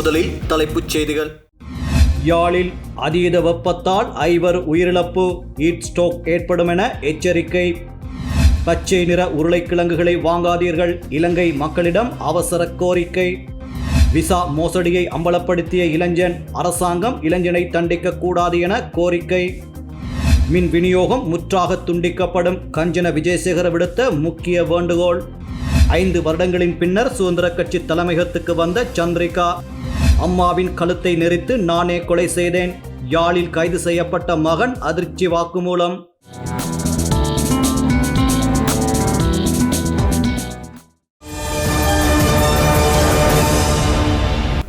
முதலில் தலைப்புச் செய்திகள். யாழில் அதீத வெப்பத்தால் ஐவர் உயிரிழப்பு ஹீட் ஸ்ட்ரோக் ஏற்படும் என எச்சரிக்கை. பச்சை நிற உருளைக்கிழங்குகளை வாங்காதீர்கள் இலங்கை மக்களிடம் அவசர கோரிக்கை. விசா மோசடியை அம்பலப்படுத்திய இளைஞன் அரசாங்கம் இளைஞனை தண்டிக்க கூடாது என கோரிக்கை. மின் விநியோகம் முற்றாக துண்டிக்கப்படும் கஞ்சன விஜயசேகர விடுத்த முக்கிய வேண்டுகோள். ஐந்து வருடங்களின் பின்னர் சுதந்திர கட்சி தலைமையகத்துக்கு வந்த சந்திரிகா. அம்மாவின் கழுத்தை நெரித்து நானே கொலை செய்தேன். யாழில் கைது செய்யப்பட்ட மகன் அதிர்ச்சி வாக்குமூலம்.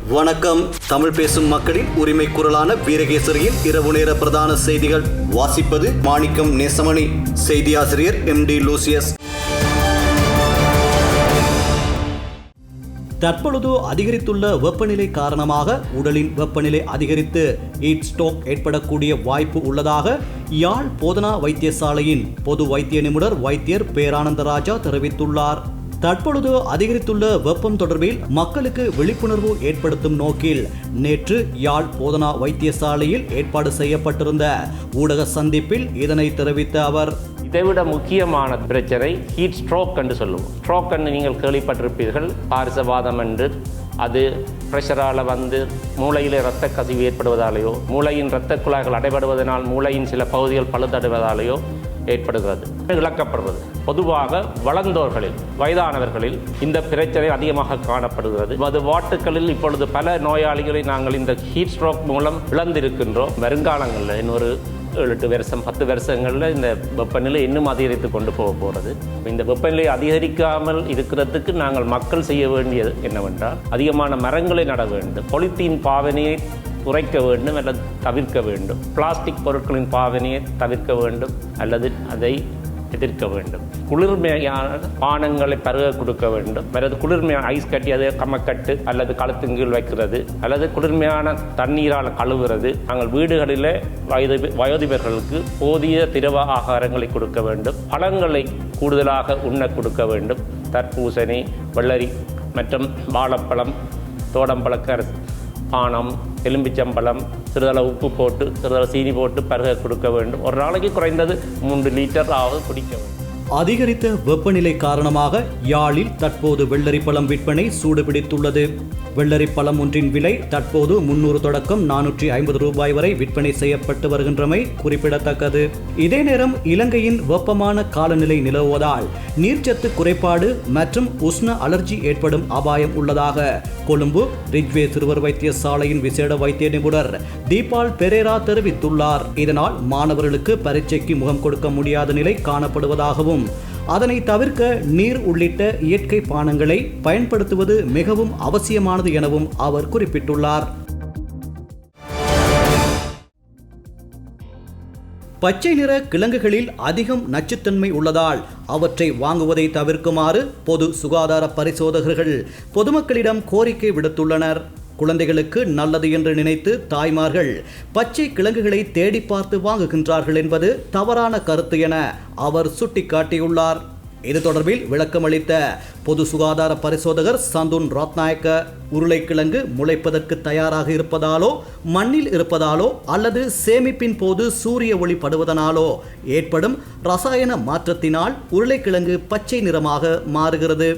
வணக்கம். தமிழ் பேசும் மக்களின் உரிமை குரலான வீரகேசரியின் இரவு நேர பிரதான செய்திகள். வாசிப்பது மாணிக்கம் நேசமணி. செய்தியாசிரியர் எம் டி லூசியஸ். தற்பொழுது அதிகரித்துள்ள வெப்பநிலை காரணமாக உடலின் வெப்பநிலை அதிகரித்து ஹீட் ஸ்ட்ரோக் ஏற்படக்கூடிய வாய்ப்பு உள்ளதாக யாழ் போதனா வைத்தியசாலையின் பொது வைத்திய நிபுணர் வைத்தியர் பேரானந்தராஜா தெரிவித்துள்ளார். தற்பொழுது அதிகரித்துள்ள வெப்பம் தொடர்பில் மக்களுக்கு விழிப்புணர்வு ஏற்படுத்தும் நோக்கில் நேற்று யாழ் போதனா வைத்தியசாலையில் ஏற்பாடு செய்யப்பட்டிருந்த ஊடக சந்திப்பில் இதனை தெரிவித்த அவர் இதைவிட முக்கியமான பிரச்சனை ஹீட் ஸ்ட்ரோக் என்று சொல்லுவோம். ஸ்ட்ரோக் என்று நீங்கள் கேள்விப்பட்டிருப்பீர்கள். பாரிசவாதம் என்று அது ப்ரெஷரால் வந்து மூளையில் இரத்த கசிவு ஏற்படுவதாலேயோ மூளையின் இரத்த குழாய்கள் அடைபடுவதனால் மூளையின் சில பகுதிகள் பழுதடைவதாலேயோ ஏற்படுகிறது. இழக்கப்படுறது பொதுவாக வளர்ந்தோர்களில் வயதானவர்களில் இந்த பிரச்சனை அதிகமாக காணப்படுகிறது. அது வாட்டுகளில் இப்பொழுது பல நோயாளிகளை நாங்கள் இந்த ஹீட் ஸ்ட்ரோக் மூலம் இழந்திருக்கின்றோம். வருங்காலங்களில் இன்னொரு ஏழு எட்டு வருஷம் பத்து வருஷங்களில் இந்த வெப்பநிலை இன்னும் அதிகரித்து கொண்டு போக போகிறது இந்த வெப்பநிலை அதிகரிக்காமல் இருக்கிறதுக்கு நாங்கள் மக்கள் செய்ய வேண்டியது என்னவென்றால் அதிகமான மரங்களை நட வேண்டும். பொலித்தீன் பாவனையை குறைக்க வேண்டும் அல்லது தவிர்க்க வேண்டும். பிளாஸ்டிக் பொருட்களின் பாவனையை தவிர்க்க வேண்டும் அல்லது அதை எதிர்க்க வேண்டும். குளிர்மையான பானங்களை பருக கொடுக்க வேண்டும். அல்லது குளிர்மையான ஐஸ் கட்டி அதை கம்மக்கட்டு அல்லது கழுத்துங்கீழ் வைக்கிறது. அல்லது குளிர்மையான தண்ணீரால் கழுவுறது நாங்கள் வீடுகளில் வயது வயோதிபர்களுக்கு போதிய திரவ ஆகாரங்களை கொடுக்க வேண்டும். பழங்களை கூடுதலாக உண்ண கொடுக்க வேண்டும். தர்பூசணி வெள்ளரி மற்றும் வாழைப்பழம் தோடம்பழக்கரை பானம் எலும்பிச்சம்பழம் சிறிதளவு உப்பு போட்டு சிறிதளவு சீனி போட்டு பருக கொடுக்க வேண்டும். ஒரு நாளைக்கு குறைந்தது மூன்று லிட்டர் ஆவது குடிக்க வேண்டும். அதிகரித்த வெப்பநிலை காரணமாக யாழில் தற்போது வெள்ளரி பழம் விற்பனை சூடுபிடித்துள்ளது. வெள்ளரி பழம் ஒன்றின் விலை தற்போது முன்னூறு தொடக்கம் நானூற்றி ஐம்பது ரூபாய் வரை விற்பனை செய்யப்பட்டு வருகின்றமை குறிப்பிடத்தக்கது. இதே நேரம் இலங்கையின் வெப்பமான காலநிலை நிலவுவதால் நீர்ச்சத்து குறைபாடு மற்றும் உஷ்ண அலர்ஜி ஏற்படும் அபாயம் உள்ளதாக கொழும்பு ரிஜ்வே சிறுவர் வைத்தியசாலையின் விசேட வைத்திய நிபுணர் தீபால் பெரேரா தெரிவித்துள்ளார். இதனால் மாணவர்களுக்கு பரீட்சைக்கு முகம் கொடுக்க முடியாத நிலை காணப்படுவதாகவும் அதனை தவிர்க்க நீர் உள்ளிட்ட இயற்கை பானங்களை பயன்படுத்துவது மிகவும் அவசியமானது எனவும் அவர் குறிப்பிட்டுள்ளார். பச்சை நிற கிழங்குகளில் அதிகம் நச்சுத்தன்மை உள்ளதால் அவற்றை வாங்குவதை தவிர்க்குமாறு பொது சுகாதார பரிசோதகர்கள் பொதுமக்களிடம் கோரிக்கை விடுத்துள்ளனர். குழந்தைகளுக்கு நல்லது என்று நினைத்து தாய்மார்கள் பச்சை கிழங்குகளை தேடி பார்த்து வாங்குகின்றார்கள் என்பது தவறான கருத்து என அவர் சுட்டிக்காட்டியுள்ளார். இது தொடர்பில் விளக்கமளித்த பொது சுகாதார பரிசோதகர் சந்துன் ரத்நாயக்க உருளைக்கிழங்கு முளைப்பதற்கு தயாராக இருப்பதாலோ மண்ணில் இருப்பதாலோ அல்லது சேமிப்பின் போது சூரிய ஒளி படுவதனாலோ ஏற்படும் ரசாயன மாற்றத்தினால் உருளைக்கிழங்கு பச்சை நிறமாக மாறுகிறது.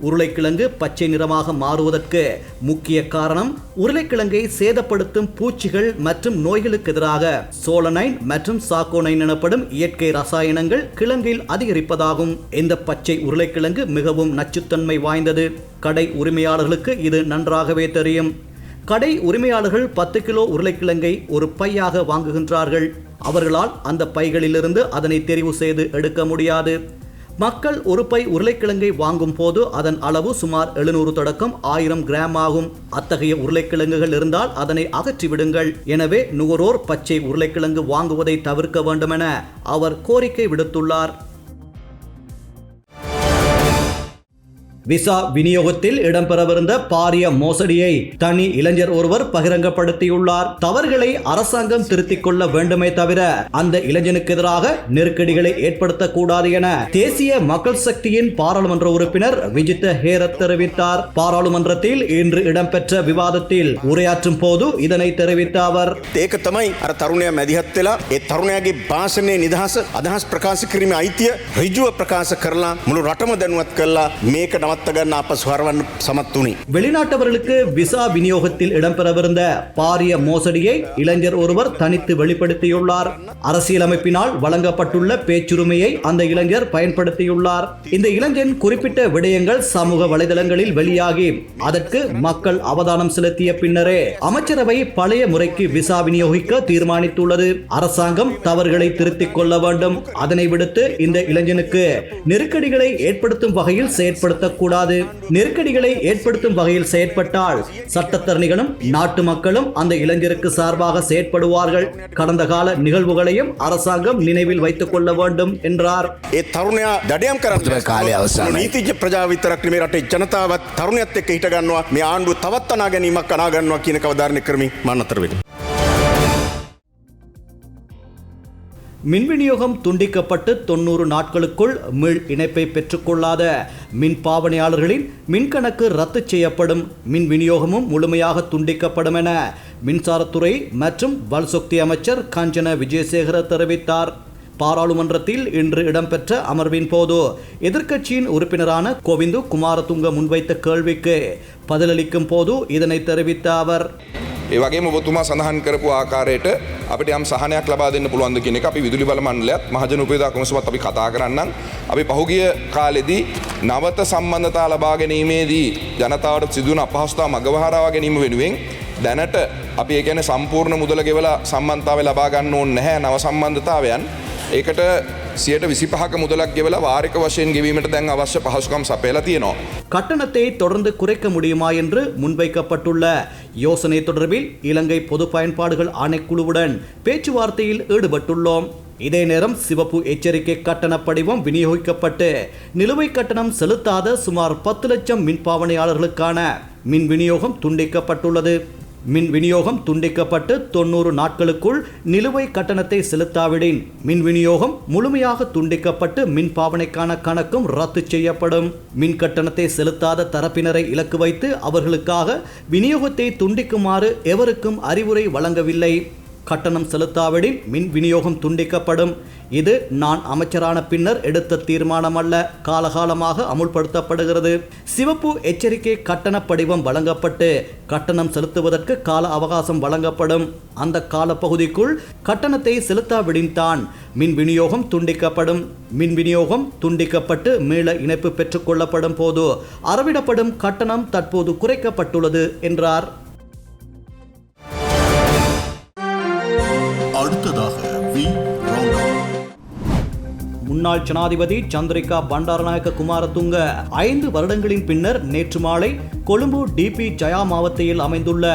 உருளைக்கிழங்கு பச்சை நிறமாக மாறுவதற்கு முக்கிய காரணம் உருளைக்கிழங்கை சேதப்படுத்தும் பூச்சிகள் மற்றும் நோய்களுக்கு எதிராக சோலனைன் மற்றும் சாக்கோனைன் எனப்படும் இயற்கை ரசாயனங்கள் கிழங்கில் அதிகரிப்பதாகும். இந்த பச்சை உருளைக்கிழங்கு மிகவும் நச்சுத்தன்மை வாய்ந்தது. கடை உரிமையாளர்களுக்கு இது நன்றாகவே தெரியும். கடை உரிமையாளர்கள் பத்து கிலோ உருளைக்கிழங்கை ஒரு பையாக வாங்குகின்றார்கள். அவர்களால் அந்த பைகளிலிருந்து அதனை தெரிவு செய்து எடுக்க முடியாது. மக்கள் ஒரு பை உருளைக்கிழங்கை வாங்கும் போது அதன் அளவு சுமார் எழுநூறு தொடக்கம் ஆயிரம் கிராம் ஆகும். அத்தகைய உருளைக்கிழங்குகள் இருந்தால் அதனை அகற்றிவிடுங்கள். எனவே நுகரோர் பச்சை உருளைக்கிழங்கு வாங்குவதை தவிர்க்க வேண்டுமென அவர் கோரிக்கை விடுத்துள்ளார். விசா விநியோகத்தில் இடம்பெறவிருந்த பாரிய மோசடியை தனி இளைஞர் ஒருவர் பகிரங்கப்படுத்தியுள்ளார் தவறுகளை அரசாங்கம் திருத்திக் கொள்ள வேண்டுமே தவிர அந்த இளைஞனுக்கு எதிராக நெருக்கடிகளை ஏற்படுத்தக்கூடாது என தேசிய மக்கள் சக்தியின் பாராளுமன்ற உறுப்பினர் விஜித்த ஹேரத் தெரிவித்தார் பாராளுமன்றத்தில் இன்று இடம்பெற்ற விவாதத்தில் உரையாற்றும் போது இதனை தெரிவித்த அவர் ඒක තමයි අර තරුණය මැදිහත් වෙලා ඒ තරුණයාගේ භාෂණය නිදහස අදහස් ප්‍රකාශ කිරීම අයිතිය රිජුව ප්‍රකාශ කරලා මුළු රටම දැනුවත් කරලා මේක නවත්තගන්න வர்த்தகன் அப்ப ஸ்வர்வன் சமத்துணி. வெளிநாட்டவர்களுக்கு விசா விநியோகத்தில் இடம்பெறவிருந்த பாரிய மோசடியை இளைஞர் ஒருவர் தனித்து வெளிப்படுத்தியுள்ளார். அரசியலமைப்பினால் வழங்கப்பட்டுள்ள பேச்சுரிமையை அந்த இளைஞர் பயன்படுத்தியுள்ளார். இந்த இளைஞன் குறிப்பிட்ட விடயங்கள் சமூக வலைதளங்களில் வெளியாகி அதற்கு மக்கள் அவதானம் செலுத்திய பின்னரே அமைச்சரவை பழைய முறைக்கு விசா விநியோகிக்க தீர்மானித்துள்ளது. அரசாங்கம் தவறுகளை திருத்திக் கொள்ள வேண்டும். அதனை விடுத்து இந்த இளைஞனுக்கு நெருக்கடிகளை ஏற்படுத்தும் வகையில் செயற்படுத்தக்கூடாது கூடாது. நெருக்கடிகளை ஏற்படுத்தும் வகையில் செயற்பட்டால் சட்டத்தரணிகளும் நாட்டு மக்களும் அந்த இளைஞருக்கு சார்பாக செயற்படுவார்கள். கடந்த கால நிகழ்வுகளையும் அரசாங்கம் நினைவில் வைத்துக் கொள்ள வேண்டும் என்றார். ನೀತಿಜ್ಞ ಪ್ರಜಾವಿತರಕ್ಕೆ ನಿಮ್ಮ ರಟೆ ಜನತಾವತ್ ತರುಣ್ಯತ್ಯಕ್ಕೆ ಹಿಟಗನ್ನುವ ಮೇ ಆಂಡು ತವತ್ತನಾಗ ನಿಮ್ಮ ಕನಾಗನ್ನುವ ಕೀನಕ ಉದಾಹರಣೆ ಕ್ರಮಿ ಮಾನ್ನ ತರಬೇಕು மின் விநியோகம் துண்டிக்கப்பட்டு தொண்ணூறு நாட்களுக்குள் மீள் இணைப்பை பெற்றுக்கொள்ளாத மின் பாவனையாளர்களின் மின்கணக்கு ரத்து செய்யப்படும். மின் விநியோகமும் முழுமையாக துண்டிக்கப்படும் என மின்சாரத்துறை மற்றும் வல்சக்தி அமைச்சர் காஞ்சன விஜயசேகர தெரிவித்தார். பாராளுமன்றத்தில் இன்று இடம்பெற்ற அமர்வின் போது எதிர்க்கட்சியின் உறுப்பினரான கோவிந்து குமாரதுங்க முன்வைத்த கேள்விக்கு பதிலளிக்கும் போது இதனை தெரிவித்த அவர் ඒ වගේ ඔබතුමා සඳහන් කරපු ආකාරයට අපිට යම් සහනයක් ලබා දෙන්න පුළුවන්ද කියන එක අපි විදුලි බල මණ්ඩලයත් මහජන උපයෝගිතා කොමිසමත් අපි කතා කරන්නම්. අපි පහුගිය කාලෙදී නවත සම්බන්ධතා ලබා ගැනීමේදී ජනතාවට සිදුවන අපහසුතා මගවහරවා ගැනීම වෙනුවෙන් දැනට අපි ඒ කියන්නේ සම්පූර්ණ මුදල ගෙවලා සම්බන්ධතාවය ලබා ගන්න ඕනේ නැහැ නව සම්බන්ධතාවයන්. ඒකට සියට විසිපහක මුදලක් ගෙවලා වාරික වශයෙන් ගෙවීමට දැන් අවශ්‍ය පහසුකම් සපයලා තියෙනවා. கட்டணத்தை தொடர்ந்து குறைக்க முடியுமா என்று முன்வைக்கப்பட்டுள்ள யோசனை தொடர்பில் இலங்கை பொது பயன்பாடுகள் ஆணைக்குழுவுடன் பேச்சுவார்த்தையில் ஈடுபட்டுள்ளோம் இதே நேரம் சிவப்பு எச்சரிக்கை கட்டண படிவம் விநியோகிக்கப்பட்டு நிலுவைக் கட்டணம் செலுத்தாத சுமார் பத்து லட்சம் மின்பாவனையாளர்களுக்கான மின் விநியோகம் துண்டிக்கப்பட்டுள்ளது மின் விநியோகம் துண்டிக்கப்பட்டு தொண்ணூறு நாட்களுக்குள் நிலுவை கட்டணத்தை செலுத்தாவிடின். மின் விநியோகம் முழுமையாக துண்டிக்கப்பட்டு மின் பாவனைக்கான கணக்கும் ரத்து செய்யப்படும். மின் கட்டணத்தை செலுத்தாத தரப்பினரை இலக்கு வைத்து அவர்களுக்காக விநியோகத்தை துண்டிக்குமாறு எவருக்கும் அறிவுரை வழங்கவில்லை. கட்டணம் செலுத்தாவிடின் மின் விநியோகம் துண்டிக்கப்படும். இது நான் அமைச்சரான பின்னர் எடுத்த தீர்மானம் அல்ல காலகாலமாக அமுல்படுத்தப்படுகிறது. சிவப்பு எச்சரிக்கை கட்டண படிவம் வழங்கப்பட்டு கட்டணம் செலுத்துவதற்கு கால அவகாசம் வழங்கப்படும். அந்த காலப்பகுதிக்குள் கட்டணத்தை செலுத்தாவிடின் தான் மின் விநியோகம் துண்டிக்கப்படும். மின் விநியோகம் துண்டிக்கப்பட்டு மீள இணைப்பு பெற்றுக்கொள்ளப்படும் போது அறவிடப்படும் கட்டணம் தற்போது குறைக்கப்பட்டுள்ளது என்றார். முன்னாள் ஜனாதிபதி சந்திரிகா பண்டாரநாயக்க குமாரதுங்க ஐந்து வருடங்களின் பின்னர் நேற்று மாலை கொழும்பு டிபி ஜயா மாவட்டத்தில் அமைந்துள்ள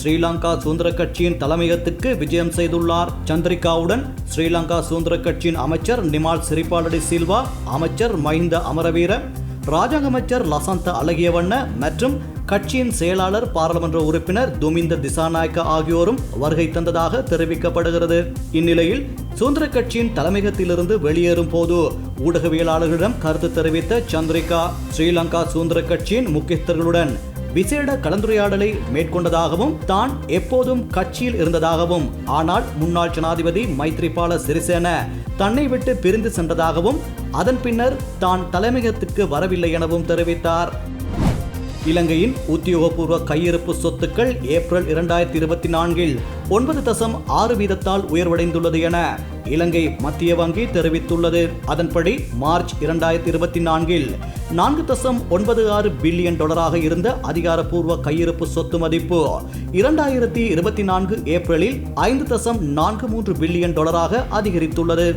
ஸ்ரீலங்கா சுதந்திர கட்சியின் தலைமையகத்துக்கு விஜயம் செய்துள்ளார். சந்திரிகாவுடன் ஸ்ரீலங்கா சுதந்திர கட்சியின் அமைச்சர் நிமால் சிரிபாலடி சில்வா அமைச்சர் மஹிந்த அமரவீர ராஜாங்க அமைச்சர் லசந்த அழகியவண்ண மற்றும் கட்சியின் செயலாளர் பாராளுமன்ற உறுப்பினர் துமிந்த திசாநாயக்க ஆகியோரும் வருகை தந்ததாக தெரிவிக்கப்படுகிறது. இந்நிலையில் சுதந்திர கட்சியின் தலைமையகத்திலிருந்து வெளியேறும் போது ஊடகவியலாளர்களிடம் கருத்து தெரிவித்த சந்திரிகா ஸ்ரீலங்கா சுதந்திர கட்சியின் முக்கியஸ்தர்களுடன் விசேட கலந்துரையாடலை மேற்கொண்டதாகவும் தான் எப்போதும் கட்சியில் இருந்ததாகவும் ஆனால் முன்னாள் ஜனாதிபதி மைத்ரிபால சிறிசேன தன்னை விட்டு பிரிந்து சென்றதாகவும் அதன் பின்னர் தான் தலைமையகத்துக்கு வரவில்லை எனவும் தெரிவித்தார். இலங்கையின் உத்தியோகபூர்வ கையிருப்பு சொத்துக்கள் ஏப்ரல் இரண்டாயிரத்தி இருபத்தி நான்கில் ஒன்பது தசம் ஆறு வீதத்தால் உயர்வடைந்துள்ளது என இலங்கை மத்திய வங்கி தெரிவித்துள்ளது. அதன்படி மார்ச் இரண்டாயிரத்தி இருபத்தி நான்கில் நான்கு தசம் ஒன்பது ஆறு பில்லியன் டாலராக இருந்த அதிகாரப்பூர்வ கையிருப்பு சொத்து மதிப்பு இரண்டாயிரத்தி இருபத்தி நான்கு ஏப்ரலில் ஐந்து தசம் நான்கு மூன்று பில்லியன் டாலராக அதிகரித்துள்ளது.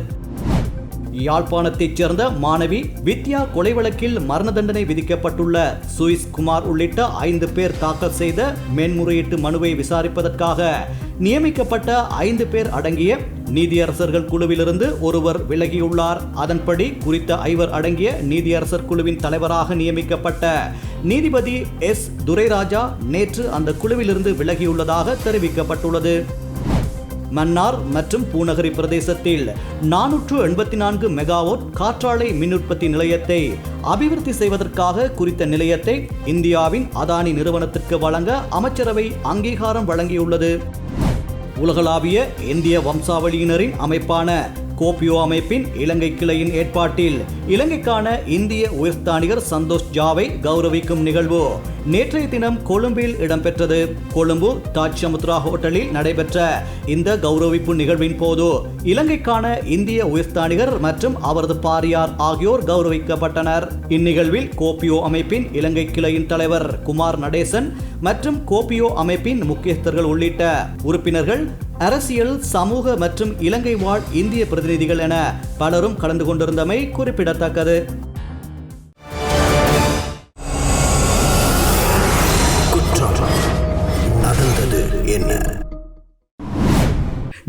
யாழ்ப்பாணத்தைச் சேர்ந்த மாணவி வித்யா கொலை வழக்கில் மரண தண்டனை விதிக்கப்பட்டுள்ள சுயிஸ் குமார் உள்ளிட்ட ஐந்து பேர் தாக்கல் செய்த மேன்முறையீட்டு மனுவை விசாரிப்பதற்காக நியமிக்கப்பட்ட ஐந்து பேர் அடங்கிய நீதியரசர்கள் குழுவிலிருந்து ஒருவர் விலகியுள்ளார். அதன்படி குறித்த ஐவர் அடங்கிய நீதியரசர் குழுவின் தலைவராக நியமிக்கப்பட்ட நீதிபதி எஸ். துரைராஜா நேற்று அந்த குழுவிலிருந்து விலகியுள்ளதாக தெரிவிக்கப்பட்டுள்ளது. மன்னார் மற்றும் பூநகரி பிரதேசத்தில் நானூற்று எண்பத்தி நான்கு மெகாவாட் காற்றாலை மின் உற்பத்தி நிலையத்தை அபிவிருத்தி செய்வதற்காக குறித்த நிலையத்தை இந்தியாவின் அதானி நிறுவனத்திற்கு வழங்க அமைச்சரவை அங்கீகாரம் வழங்கியுள்ளது. உலகளாவிய இந்திய வம்சாவளியினரின் அமைப்பான கோபியோ அமைப்பின் இலங்கை கிளையின் ஏற்பாட்டில் இலங்கைக்கான இந்திய உயர்ஸ்தானிகர் சந்தோஷ் ஜாவை கௌரவிக்கும் நிகழ்வு. நேற்றைய தினம் கொழும்பில் இடம்பெற்றது. கொழும்பு தாஜ் சமுத்ரா ஹோட்டலில் நடைபெற்ற இந்த கௌரவிப்பு நிகழ்வின் போது இலங்கைக்கான இந்திய உயர்ஸ்தானிகர் மற்றும் அவரது பாரியார் ஆகியோர் கௌரவிக்கப்பட்டனர். இந்நிகழ்வில் கோபியோ அமைப்பின் இலங்கை கிளையின் தலைவர் குமார் நடேசன் மற்றும் கோபியோ அமைப்பின் முக்கியஸ்தர்கள் உள்ளிட்ட உறுப்பினர்கள் அரசியல் சமூக மற்றும் இலங்கை வாழ் இந்திய பிரதிநிதிகள் என பலரும் கலந்து கொண்டிருந்தமை குறிப்பிடத்தக்கது.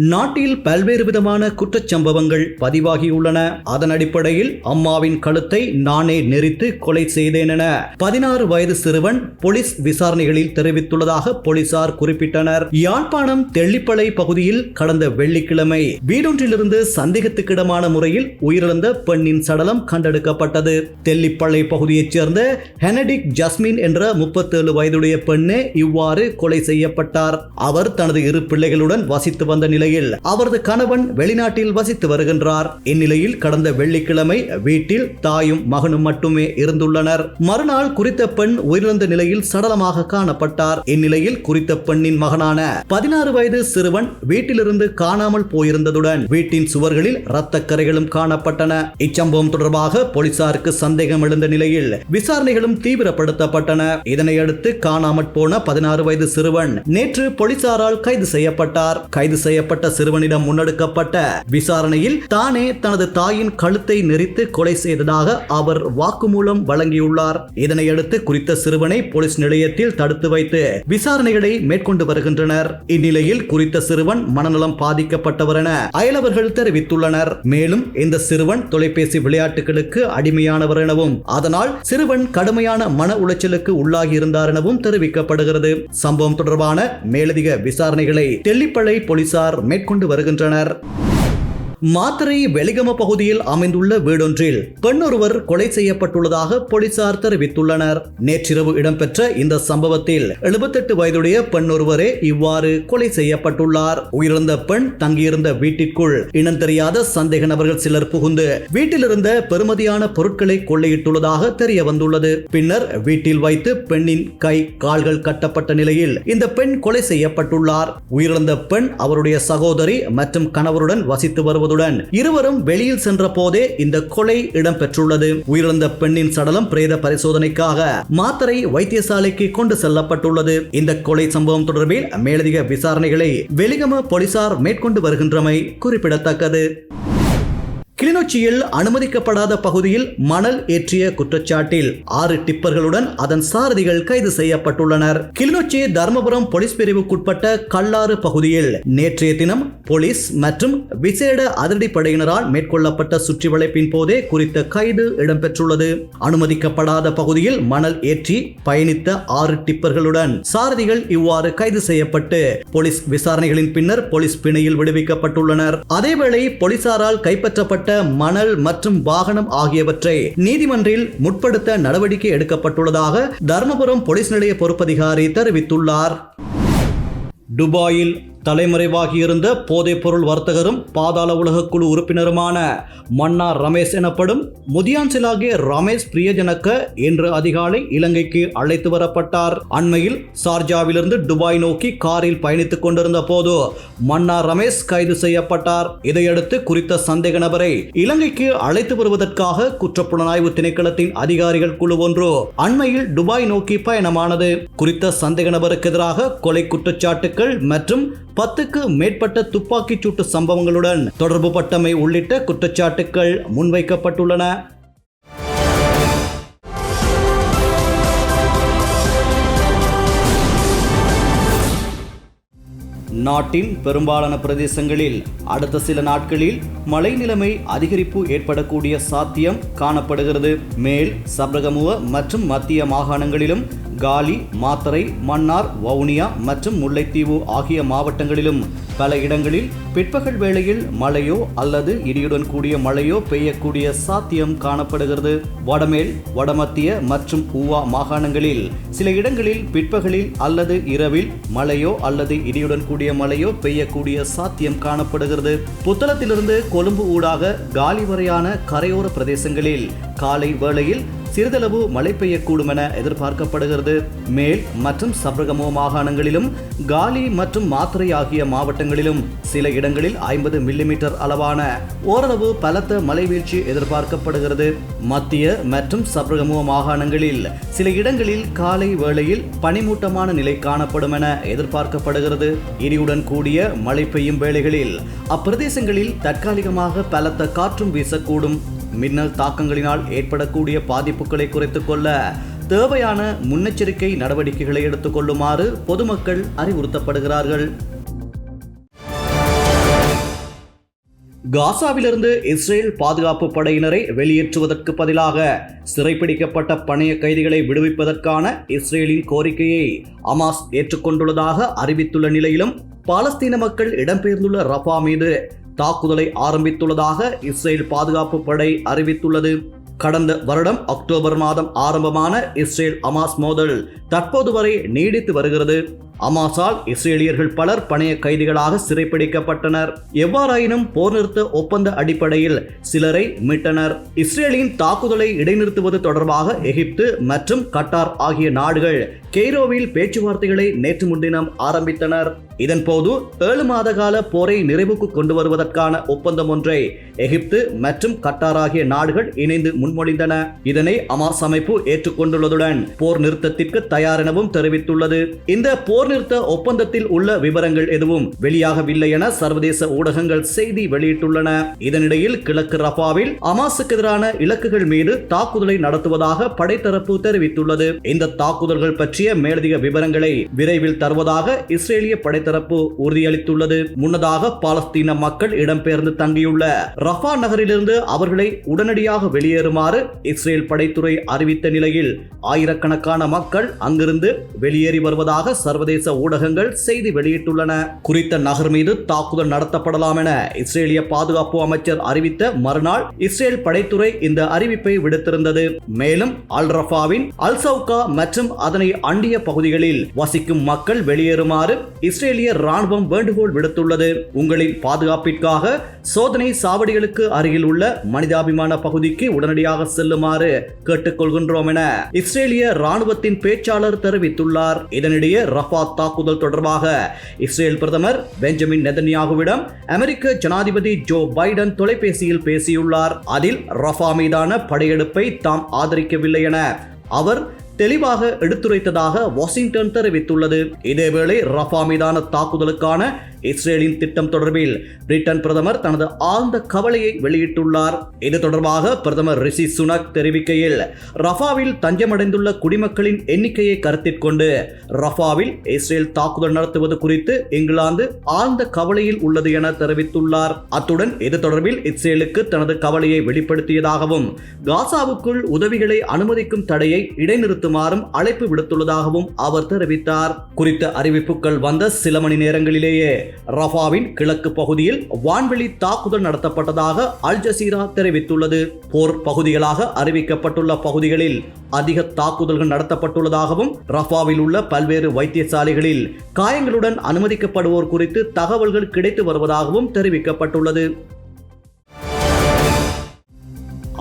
நாட்டில் பல்வேறு விதமான குற்றச்சம்பவங்கள் பதிவாகியுள்ளன. அதன் அடிப்படையில் அம்மாவின் கழுத்தை நானே நெரித்து கொலை செய்தேன் என பதினாறு வயது சிறுவன் போலீஸ் விசாரணைகளில் தெரிவித்துள்ளதாக போலீசார் குறிப்பிட்டனர். யாழ்ப்பாணம் தெள்ளிப்பளை பகுதியில் கடந்த வெள்ளிக்கிழமை வீடொன்றிலிருந்து சந்தேகத்துக்கிடமான முறையில் உயிரிழந்த பெண்ணின் சடலம் கண்டெடுக்கப்பட்டது. தெல்லிப்பளை பகுதியைச் சேர்ந்த ஹெனடிக் ஜஸ்மின் என்ற முப்பத்தேழு வயதுடைய பெண்ணே இவ்வாறு கொலை செய்யப்பட்டார். அவர் தனது இரு பிள்ளைகளுடன் வசித்து வந்த நிலை நிலையில் அவரது கணவன் வெளிநாட்டில் வசித்து வருகின்றார். இந்நிலையில் கடந்த வெள்ளிக்கிழமை வீட்டில் தாயும் மகனும் மட்டுமே இருந்துள்ளனர். மறுநாள் குறித்த பெண் உயிரிழந்த நிலையில் சடலமாக காணப்பட்டார். இந்நிலையில் குறித்த பெண்ணின் மகனான பதினாறு வயது சிறுவன் வீட்டிலிருந்து காணாமல் போயிருந்ததுடன் வீட்டின் சுவர்களில் இரத்த கரைகளும் காணப்பட்டன. இச்சம்பவம் தொடர்பாக போலீசாருக்கு சந்தேகம் எழுந்த நிலையில் விசாரணைகளும் தீவிரப்படுத்தப்பட்டன. இதனையடுத்து காணாமற் போன பதினாறு வயது சிறுவன் நேற்று போலீசாரால் கைது செய்யப்பட்டார். கைது செய்யப்பட்ட சிறுவனிடம் முன்னெடுக்கப்பட்ட விசாரணையில் தானே தனது தாயின் கழுத்தை நெறித்து கொலை செய்ததாக அவர் வாக்குமூலம் வழங்கியுள்ளார். இதனையடுத்து குறித்த சிறுவனை போலீஸ் நிலையத்தில் தடுத்து வைத்து விசாரணைகளை மேற்கொண்டு வருகின்றனர். இந்நிலையில் குறித்த சிறுவன் மனநலம் பாதிக்கப்பட்டவர் என அயலவர்கள் தெரிவித்துள்ளனர். மேலும் இந்த சிறுவன் தொலைபேசி விளையாட்டுகளுக்கு அடிமையானவர் எனவும் அதனால் சிறுவன் கடுமையான மன உளைச்சலுக்கு உள்ளாகி இருந்தார் எனவும் தெரிவிக்கப்படுகிறது. சம்பவம் தொடர்பான மேலதிக விசாரணைகளை தெல்லிப்பளை போலீசார் மேற்கொண்டு வருகின்றனர். மாத்திரை வெலிகம பகுதியில் அமைந்துள்ள வீடொன்றில் பெண்ணொருவர் கொலை செய்யப்பட்டுள்ளதாக போலீசார் தெரிவித்துள்ளனர். நேற்றிரவு இடம்பெற்ற இந்த சம்பவத்தில் 78 வயதுடைய பெண்ணொருவரே இவ்வாறு கொலை செய்யப்பட்டுள்ளார். உயிரிழந்த பெண் தங்கியிருந்த வீட்டிற்குள் இனம் தெரியாத சந்தேக நபர்கள் சிலர் புகுந்து வீட்டிலிருந்த பெருமதியான பொருட்களை கொள்ளையிட்டுள்ளதாக தெரிய வந்துள்ளது பின்னர் வீட்டில் வைத்து பெண்ணின் கை கால்கள் கட்டப்பட்ட நிலையில் இந்த பெண் கொலை செய்யப்பட்டுள்ளார். உயிரிழந்த பெண் அவருடைய சகோதரி மற்றும் கணவருடன் வசித்து வருவது வருவதுடன் இருவரும் வெளியில் சென்ற போதே இந்த கொலை இடம்பெற்றுள்ளது. உயிரிழந்த பெண்ணின் சடலம் பிரேத பரிசோதனைக்காக மாத்திரை வைத்தியசாலைக்கு கொண்டு செல்லப்பட்டுள்ளது. இந்த கொலை சம்பவம் தொடர்பில் மேலதிக விசாரணைகளை வெளிகம போலீசார் மேற்கொண்டு வருகின்றமை குறிப்பிடத்தக்கது. கிளிநொச்சியில் அனுமதிக்கப்படாத பகுதியில் மணல் ஏற்றிய குற்றச்சாட்டில் ஆறு டிப்பர்களுடன் அதன் சாரதிகள் கைது செய்யப்பட்டுள்ளனர். கிளிநொச்சி தர்மபுரம் போலீஸ் பிரிவுக்குட்பட்ட கல்லாறு பகுதியில் நேற்றைய தினம் போலீஸ் மற்றும் விசேட அதிரடிப்படையினரால் மேற்கொள்ளப்பட்ட சுற்றி வளைப்பின் போதே குறித்த கைது இடம்பெற்றுள்ளது. அனுமதிக்கப்படாத பகுதியில் மணல் ஏற்றி பயணித்த ஆறு டிப்பர்களுடன் சாரதிகள் இவ்வாறு கைது செய்யப்பட்டு போலீஸ் விசாரணைகளின் பின்னர் போலீஸ் பிணையில் விடுவிக்கப்பட்டுள்ளனர். அதேவேளை போலீசாரால் கைப்பற்றப்பட்ட மணல் மற்றும் வாகனம் ஆகியவற்றை நீதிமன்றில் முற்படுத்த நடவடிக்கை எடுக்கப்பட்டுள்ளதாக தர்மபுரம் போலீஸ் நிலைய பொறுப்பதிகாரி தெரிவித்துள்ளார். துபாயில் தலைமறைவாகியிருந்த போதைப்பொருள் வர்த்தகரும் பாதாள உலக குழு உறுப்பினருமான மன்னார் ரமேஷ் எனப்படும் முதியான்சிலாகிய ரமேஷ் பிரியஜனக்க இன்று அதிகாலை இலங்கைக்கு அழைத்து வரப்பட்டார். அண்மையில் சார்ஜாவிலிருந்து துபாய் நோக்கி காரில் பயணித்துக் கொண்டிருந்த போது மன்னார் ரமேஷ் கைது செய்யப்பட்டார். இதையடுத்து குறித்த சந்தேக நபரை இலங்கைக்கு அழைத்து வருவதற்காக குற்றப்புலனாய்வு திணைக்களத்தின் அதிகாரிகள் குழு ஒன்று அண்மையில் துபாய் நோக்கி பயணமானது. குறித்த சந்தேக நபருக்கு எதிராக கொலை குற்றச்சாட்டுகள் மற்றும் பத்துக்கு மேற்பட்ட துப்பாக்கிச் சூட்டு சம்பவங்களுடன் தொடர்பு பட்டமை உள்ளிட்ட குற்றச்சாட்டுக்கள் முன்வைக்கப்பட்டுள்ளன. நாட்டின் பெரும்பாலான பிரதேசங்களில் அடுத்த சில நாட்களில் மழை நிலைமை அதிகரிப்பு ஏற்படக்கூடிய சாத்தியம் காணப்படுகிறது. மேல் சப்ரகமுவ மற்றும் மத்திய மாகாணங்களிலும் காலி மாத்தறை மன்னார் வவுனியா மற்றும் முல்லைத்தீவு ஆகிய மாவட்டங்களிலும் பல இடங்களில் பிற்பகல் வேளையில் மழையோ அல்லது இடியுடன் கூடிய மழையோ பெய்யக்கூடிய சாத்தியம் காணப்படுகிறது. வடமேல் வடமத்திய மற்றும் ஊவா மாகாணங்களில் சில இடங்களில் பிற்பகலில் அல்லது இரவில் மழையோ அல்லது இடியுடன் கூடிய மழையோ பெய்யக்கூடிய சாத்தியம் காணப்படுகிறது. புத்தளத்திலிருந்து கொழும்பு ஊடாக காலி வரையான கரையோர பிரதேசங்களில் காலை வேளையில் சிறிதளவு மழை பெய்யக்கூடும் என எதிர்பார்க்கப்படுகிறது. மேல் மற்றும் சபரகமோ மாகாணங்களிலும் காலி மற்றும் மாத்திரை ஆகிய மாவட்டங்களிலும் சில இடங்களில் ஐம்பது மில்லிமீட்டர் அளவான ஓரளவு பலத்த மழை வீழ்ச்சி எதிர்பார்க்கப்படுகிறது. மத்திய மற்றும் சபரகமோ மாகாணங்களில் சில இடங்களில் காலை வேளையில் பனிமூட்டமான நிலை காணப்படும் என எதிர்பார்க்கப்படுகிறது. இடியுடன் கூடிய மழை பெய்யும் வேளைகளில் அப்பிரதேசங்களில் தற்காலிகமாக பலத்த காற்றும் வீசக்கூடும். மின்னல் தாக்கங்களினால் ஏற்படக்கூடிய பாதிப்புகளை குறைத்துக் கொள்ள தேவையான முன்னெச்சரிக்கை நடவடிக்கைகளை எடுத்துக்கொள்ளுமாறு பொதுமக்கள் அறிவுறுத்தப்படுகிறார்கள். காசாவிலிருந்து இஸ்ரேல் பாதுகாப்பு படையினரை வெளியேற்றுவதற்கு பதிலாக சிறைப்பிடிக்கப்பட்ட பணைய கைதிகளை விடுவிப்பதற்கான இஸ்ரேலின் கோரிக்கையை அமாஸ் ஏற்றுக்கொண்டுள்ளதாக அறிவித்துள்ள நிலையிலும் பாலஸ்தீன மக்கள் இடம்பெயர்ந்துள்ள ரஃபா மீது தாக்குதலை ஆரம்பித்துள்ளதாக இஸ்ரேல் பாதுகாப்பு படை அறிவித்துள்ளது. கடந்த வருடம் அக்டோபர் மாதம் ஆரம்பமான இஸ்ரேல் அமாஸ் மோதல் தற்போது வரை நீடித்து வருகிறது. அமாசால் இஸ்ரேலியர்கள் பலர் பணைய கைதிகளாக சிறைப்பிடிக்கப்பட்டனர். எவ்வாறாயினும் போர் நிறுத்த ஒப்பந்த அடிப்படையில் சிலரை மீட்டனர். இஸ்ரேலின் தாக்குதலை இடைநிறுத்துவது தொடர்பாக எகிப்து மற்றும் கட்டார் ஆகிய நாடுகள் கெய்ரோவில் பேச்சுவார்த்தைகளை நேற்று முன்தினம் ஆரம்பித்தனர். இதன்போது ஏழு மாத கால போரை நிறைவுக்கு கொண்டு வருவதற்கான ஒப்பந்தம் ஒன்றை எகிப்து மற்றும் கட்டார் ஆகிய நாடுகள் இணைந்து முன்மொழிந்தன. இதனை அமாஸ் அமைப்பு ஏற்றுக்கொண்டுள்ளதுடன் போர் நிறுத்தத்திற்கு தயார் எனவும் தெரிவித்துள்ளது. இந்த போர் போர்நிறுத்த ஒப்பந்தத்தில் உள்ள விவரங்கள் எதுவும் வெளியாகவில்லை என சர்வதேச ஊடகங்கள் செய்தி வெளியிட்டுள்ளன. இதனிடையில் கிழக்கு ரஃபாவில் அமாசுக்கு எதிரான இலக்குகள் மீது தாக்குதலை நடத்துவதாக படைத்தரப்பு தெரிவித்துள்ளது. இந்த தாக்குதல்கள் பற்றிய மேலதிக விவரங்களை விரைவில் தருவதாக இஸ்ரேலிய படைத்தரப்பு உறுதியளித்துள்ளது. முன்னதாக பாலஸ்தீன மக்கள் இடம்பெயர்ந்து தங்கியுள்ள ரஃபா நகரிலிருந்து அவர்களை உடனடியாக வெளியேறுமாறு இஸ்ரேல் படைத்துறை அறிவித்த நிலையில் ஆயிரக்கணக்கான மக்கள் அங்கிருந்து வெளியேறி வருவதாக சர்வதேச ஊடகங்கள் செய்தி வெளியிட்டுள்ளன. குறித்த நகர் மீது தாக்குதல் நடத்தப்படலாம் என இஸ்ரேலிய பாதுகாப்பு அமைச்சர் அறிவித்த மறுநாள் இஸ்ரேல் படைத்துறை இந்த அறிவிப்பை விடுத்திருந்தது. மேலும் அல் ரஃபாவின் அல் சவுகா மற்றும் அதனை அண்டிய பகுதிகளில் வசிக்கும் மக்கள் வெளியேறுமாறு இஸ்ரேலிய ராணுவம் வேண்டுகோள் விடுத்துள்ளது. உங்களின் பாதுகாப்பிற்காக சோதனை சாவடிகளுக்கு அருகில் உள்ள மனிதாபிமான பகுதிக்கு உடனடியாக செல்லுமாறு கேட்டுக்கொள்கின்றோம் என இஸ்ரேலிய ராணுவத்தின் பேச்சாளர் தெரிவித்துள்ளார். இதனிடையே ரஃபா தாக்குதல் தொடர்பாக இஸ்ரேல் பிரதமர் பெஞ்சமின் நெதன்யாகுவிடம் அமெரிக்க ஜனாதிபதி ஜோ பைடன் தொலைபேசியில் பேசியுள்ளார். அதில் ரஃபா மீதான படையெடுப்பை தாம் ஆதரிக்கவில்லை என அவர் தெளிவாக எடுத்துரைத்ததாக வாஷிங்டன் தெரிவித்துள்ளது. இதேவேளை ரஃபா மீதான தாக்குதலுக்கான இஸ்ரேலின் திட்டம் தொடர்பில் பிரிட்டன் பிரதமர் தனது ஆழ்ந்த கவலையை வெளியிட்டுள்ளார். இது தொடர்பாக பிரதமர் ரிஷி சுனக் தெரிவிக்கையில் ரஃபாவில் தஞ்சமடைந்துள்ள குடிமக்களின் எண்ணிக்கையை கருத்தில் கொண்டு ரஃபாவில் இஸ்ரேல் தாக்குதல் நடத்துவது குறித்து இங்கிலாந்து ஆழ்ந்த கவலையில் உள்ளது என தெரிவித்துள்ளார். அத்துடன் இது தொடர்பில் இஸ்ரேலுக்கு தனது கவலையை வெளிப்படுத்தியதாகவும் காசாவுக்குள் உதவிகளை அனுமதிக்கும் தடையை இடைநிறுத்துமாறும் அழைப்பு விடுத்துள்ளதாகவும் அவர் தெரிவித்தார். குறித்த அறிவிப்புகள் வந்த சில மணி நேரங்களிலேயே ரஃபாவின் கிழக்கு பகுதியில் வான்வெளி தாக்குதல் நடத்தப்பட்டதாக அல் ஜசீரா தெரிவித்துள்ளது. போர் பகுதிகளாக அறிவிக்கப்பட்டுள்ள பகுதிகளில் அதிக தாக்குதல்கள் நடத்தப்பட்டுள்ளதாகவும் ரஃபாவில் உள்ள பல்வேறு வைத்தியசாலைகளில் காயங்களுடன் அனுமதிக்கப்படுவோர் குறித்து தகவல்கள் கிடைத்து வருவதாகவும் தெரிவிக்கப்பட்டுள்ளது.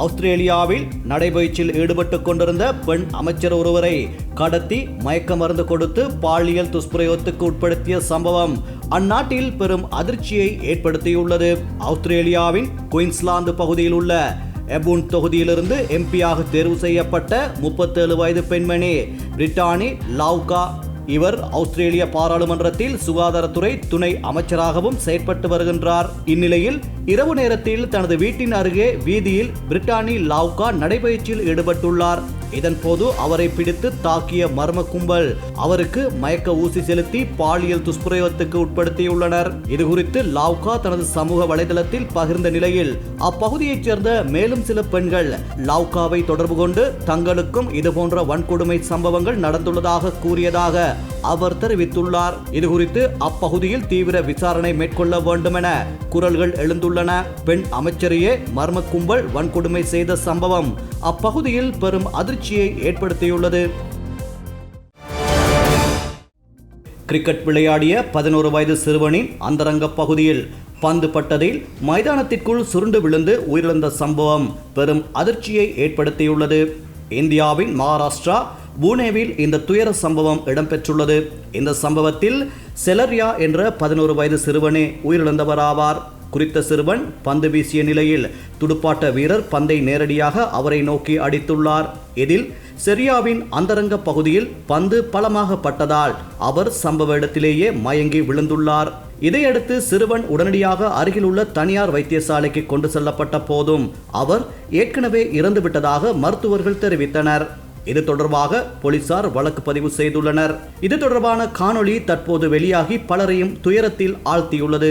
ஆஸ்திரேலியாவில் நடைபயிற்சியில் ஈடுபட்டு கொண்டிருந்த பெண் அமைச்சர் ஒருவரை கடத்தி மயக்க மருந்து கொடுத்து பாலியல் துஷ்பிரயோகத்துக்கு உட்படுத்திய சம்பவம் அந்நாட்டில் பெரும் அதிர்ச்சியை ஏற்படுத்தியுள்ளது. ஆஸ்திரேலியாவின் குயின்ஸ்லாந்து பகுதியில் உள்ள எபூன் தொகுதியிலிருந்து எம்பியாக தேர்வு செய்யப்பட்ட முப்பத்தேழு வயது பெண்மணி பிரிட்டானி லவ்கா இவர் ஆஸ்திரேலிய பாராளுமன்றத்தில் சுகாதாரத்துறை துணை அமைச்சராகவும் செயற்பட்டு வருகின்றார். இந்நிலையில் இரவு நேரத்தில் தனது வீட்டின் அருகே வீதியில் பிரிட்டானி லாவ்கா நடைபயிற்சியில் ஈடுபட்டுள்ளார். இதன்போது அவரை பிடித்து தாக்கிய மர்ம கும்பல் அவருக்கு மயக்க ஊசி செலுத்தி பாலியல் துஷ்பிரயோகத்துக்கு உட்படுத்தியுள்ளனர். இதுகுறித்து லாவ்கா தனது சமூக வலைதளத்தில் பகிர்ந்த நிலையில் அப்பகுதியைச் சேர்ந்த மேலும் சில பெண்கள் லாவ்காவை தொடர்பு கொண்டு தங்களுக்கும் இதுபோன்ற வன்கொடுமை சம்பவங்கள் நடந்துள்ளதாக கூறியதாக அவர் தெரிவித்துள்ளார். இதுகுறித்து அப்பகுதியில் தீவிர விசாரணை மேற்கொள்ள வேண்டுமென குரல்கள் எழுந்துள்ளன. பெண் அமைச்சரையே மர்ம கும்பல் வன்கொடுமை செய்த சம்பவம் அப்பகுதியில் பெரும் அதிர்ச்சியை ஏற்படுத்தியுள்ளது. கிரிக்கெட் விளையாடிய பதினோரு வயது சிறுவனின் அந்தரங்க பகுதியில் பந்து பட்டதில் மைதானத்திற்குள் சுருண்டு விழுந்து உயிரிழந்த சம்பவம் பெரும் அதிர்ச்சியை ஏற்படுத்தியுள்ளது. இந்தியாவின் மகாராஷ்டிரா பூனேவில் இந்த துயர சம்பவம் இடம்பெற்றுள்ளது. இந்த சம்பவத்தில் செலரியா என்ற பதினோரு வயது சிறுவனே உயிரிழந்தவராவார். குறித்த சிறுவன் பந்து வீசிய நிலையில் துடுப்பாட்ட வீரர் பந்தை நேரடியாக அவரை நோக்கி அடித்துள்ளார். இதில் செரியாவின் அந்தரங்க பகுதியில் பந்து பலமாக பட்டதால் அவர் சம்பவ இடத்திலேயே மயங்கி விழுந்துள்ளார். இதையடுத்து சிறுவன் உடனடியாக அருகிலுள்ள தனியார் வைத்தியசாலைக்கு கொண்டு செல்லப்பட்ட போதும் அவர் ஏற்கனவே இறந்துவிட்டதாக மருத்துவர்கள் தெரிவித்தனர். இது தொடர்பாக போலீசார் வழக்கு பதிவு செய்துள்ளனர். இது தொடர்பான காணொளி தற்போது வெளியாகி பலரையும் துயரத்தில் ஆழ்த்தியுள்ளது.